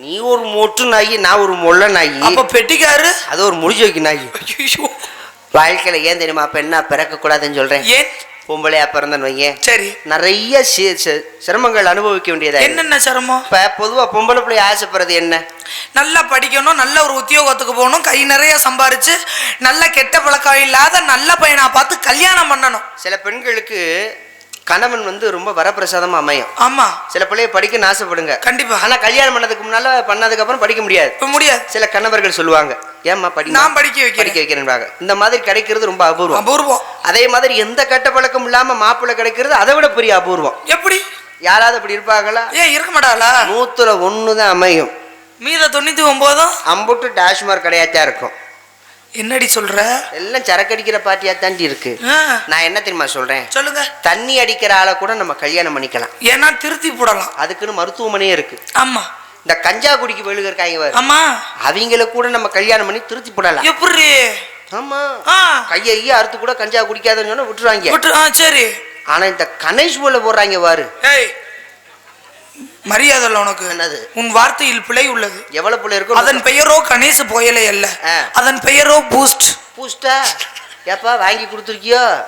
நீ ஒரு மொட்டு நாயி நான் ஒரு மொள்ள நாயி. அப்ப பெட்டிக்காரு? அது ஒரு முடிச்சு வைக்க நாயி. வாழ்க்கையில ஏன் தெரியுமா பெண்ணா பிறக்க கூடாதுன்னு சொல்றேன்? ஏன்? பொம்பளையா பிறந்தன்னு வையேன். சரி. நிறைய சிரமங்கள் அனுபவிக்க வேண்டியதா. என்னென்ன சிரமம்? இப்ப பொதுவா பொம்பளை பிள்ளை ஆசைப்படுறது என்ன? நல்லா படிக்கணும் நல்ல ஒரு உத்தியோகத்துக்கு போகணும் கை நிறைய சம்பாரிச்சு நல்ல கெட்ட பழக்கம் இல்லாத நல்ல பையனா பார்த்து கல்யாணம் பண்ணணும். சில பெண்களுக்கு கணவன் வந்து ரொம்ப வரப்பிரசாதமா அமையும். ஆமா. சில பிள்ளைய படிக்கணும்னு ஆசைப்படுங்க கண்டிப்பா. ஆனா கல்யாணம் பண்ணதுக்கு முன்னால பண்ணதுக்கு அப்புறம் படிக்க முடியாது. இப்ப முடியாது. சில கணவர்கள் சொல்லுவாங்க ஏம்மா படி நான் படிக்க வைக்கிறேன். படிக்க வைக்கிறேன்பாங்க. இந்த மாதிரி கிடைக்கிறது ரொம்ப அபூர்வம். அபூர்வம். அதே மாதிரி எந்த கெட்ட பழக்கம் இல்லாம மாப்பிள்ளை கிடைக்கிறது அதை விட பெரிய அபூர்வம். எப்படி? யாராவது அப்படி இருப்பாங்களா? ஏன் இருக்க மாட்டாளா? நூத்துல ஒண்ணுதான் அமையும். மீத தொண்ணூத்தி ஒன்பதும் அம்புட்டு டாஷ்மார்க் கிடையாச்சா இருக்கும். என்னடி சொல்ற? எல்லாம் சரக்கு அடிக்கிற பாட்டியா தாண்டி இருக்கு. நான் என்ன தெரியுமா சொல்றேன்? சொல்லுங்க. தண்ணி அடிக்கிற ஆளை கூட நம்ம கல்யாணம் பண்ணிக்கலாம். ஏன்னா திருத்தி போடலாம். அதுக்குன்னு மருத்துவமனையே இருக்கு. ஆமா. இந்த கஞ்சா குடிக்கு வெளுக இருக்காங்க. ஆமா. அவங்கள கூட நம்ம கல்யாணம் பண்ணி திருத்தி போடலாம். எப்படி? ஆமா. கையை அறுத்து கூட கஞ்சா குடிக்காதுன்னு சொன்னா விட்டுருவாங்க. சரி. ஆனா இந்த கணேஷ் போல போடுறாங்க ஏய் மரியாதை உனக்கு. என்னது? உன் வார்த்தையில் பிழை உள்ளது. எவ்வளவு பிள்ளை இருக்கும் அதன் பெயரோ கணேச புயலை அல்ல. அதன் பெயரோ பூஸ்ட். பூஸ்டா? ஏப்பா வாங்கி கொடுத்துருக்கியோ?